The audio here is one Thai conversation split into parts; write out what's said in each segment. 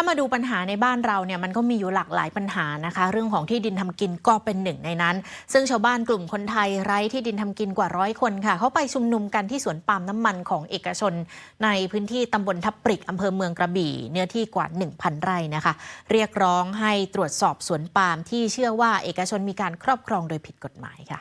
ถ้ามาดูปัญหาในบ้านเราเนี่ยมันก็มีอยู่หลากหลายปัญหานะคะ เรื่องของที่ดินทำกินก็เป็นหนึ่งในนั้น ซึ่งชาวบ้านกลุ่มคนไทยไร้ที่ดินทำกินกว่าร้อยคนค่ะเขาไปชุมนุมกันที่สวนปาล์มน้ำมันของเอกชน ในพื้นที่ตำบลทับปริกอำเภอเมืองกระบี่ เนื้อที่กว่า 1,000 ไร่นะคะ เรียกร้องให้ตรวจสอบสวนปาล์มที่เชื่อว่าเอกชนมีการครอบครองโดยผิดกฎหมายค่ะ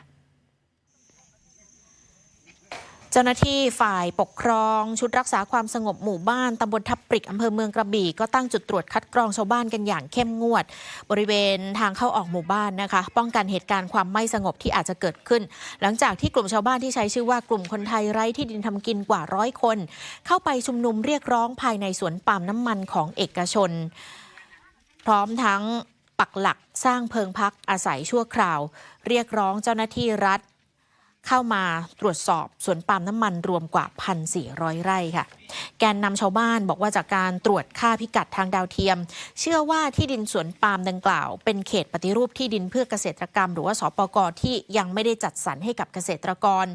เจ้าหน้าที่ฝ่ายปกครอง ชุดรักษาความสงบหมู่บ้านตำบลทับปริกอำเภอเมืองกระบี่ ก็ตั้งจุดตรวจคัดกรองชาวบ้านกันอย่างเข้มงวด บริเวณทางเข้าออกหมู่บ้านนะคะ ป้องกันเหตุการณ์ความไม่สงบที่อาจจะเกิดขึ้น หลังจากที่กลุ่มชาวบ้านที่ใช้ชื่อว่ากลุ่มคนไทยไร้ที่ดินทำกินกว่าร้อยคน เข้าไปชุมนุมเรียกร้องภายในสวนปาล์มน้ำมันของเอกชน พร้อมทั้งปักหลักสร้างเพิงพักอาศัยชั่วคราว เรียกร้องเจ้าหน้าที่รัฐ เข้ามาตรวจสอบสวนปาล์มน้ำมันรวมกว่า 1,400 ไร่ค่ะ แกนนำชาวบ้านบอกว่าจากการตรวจค่าพิกัดทางดาวเทียม เชื่อว่าที่ดินสวนปาล์มดังกล่าว เป็นเขตปฏิรูปที่ดินเพื่อเกษตรกรรม หรือว่าสปกที่ยังไม่ได้จัดสรรให้กับเกษตรกร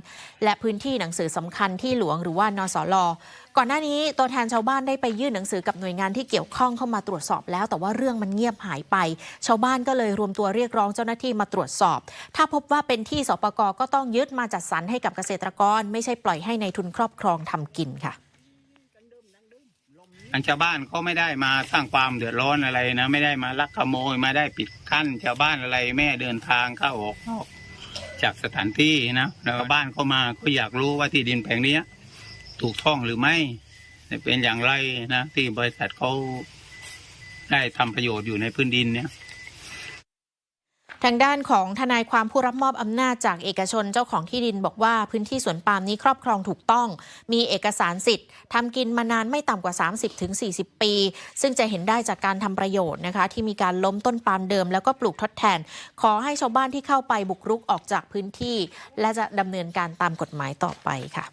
และพื้นที่หนังสือสำคัญที่หลวงหรือว่านสลก่อนหน้านี้ตัวแทนชาวบ้านได้ไปยื่นหนังสือกับหน่วยงานที่เกี่ยวข้องเข้ามาตรวจสอบแล้ว แต่ว่าเรื่องมันเงียบหายไป ชาวบ้านก็เลยรวมตัวเรียกร้องเจ้าหน้าที่มาตรวจสอบ ถ้าพบว่าเป็นที่สปกก็ต้องยึดมาจัดสรรให้กับเกษตรกร ไม่ใช่ปล่อยให้ในทุนครอบครองทำกินค่ะทางชาวบ้านก็ไม่ได้มาสร้างความเดือดร้อนอะไรนะ ไม่ได้มาลักขโมยมาได้ปิดกั้นชาวบ้านอะไรแม่เดินทางเข้าออกนอกจากสถานที่นะแล้วบ้านเข้ามาก็อยากรู้ว่าที่ดินแปลงนี้ถูกต้องหรือไม่เป็นอย่างไรนะ ที่บริษัทเขาได้ทำประโยชน์อยู่ในพื้นดินเนี้ย ทางด้านของทนายความผู้รับมอบอำนาจจากเอกชนเจ้าของที่ดินบอกว่าพื้นที่สวนปาล์มนี้ครอบครองถูกต้อง มีเอกสารสิทธิ์ทำกินมานานไม่ต่ำกว่า 30-40 ปี ซึ่งจะเห็นได้จากการทำประโยชน์นะคะ ที่มีการล้มต้นปาล์มเดิมแล้วก็ปลูกทดแทน ขอให้ชาวบ้านที่เข้าไปบุกรุกออกจากพื้นที่ และจะดำเนินการตามกฎหมายต่อไปค่ะ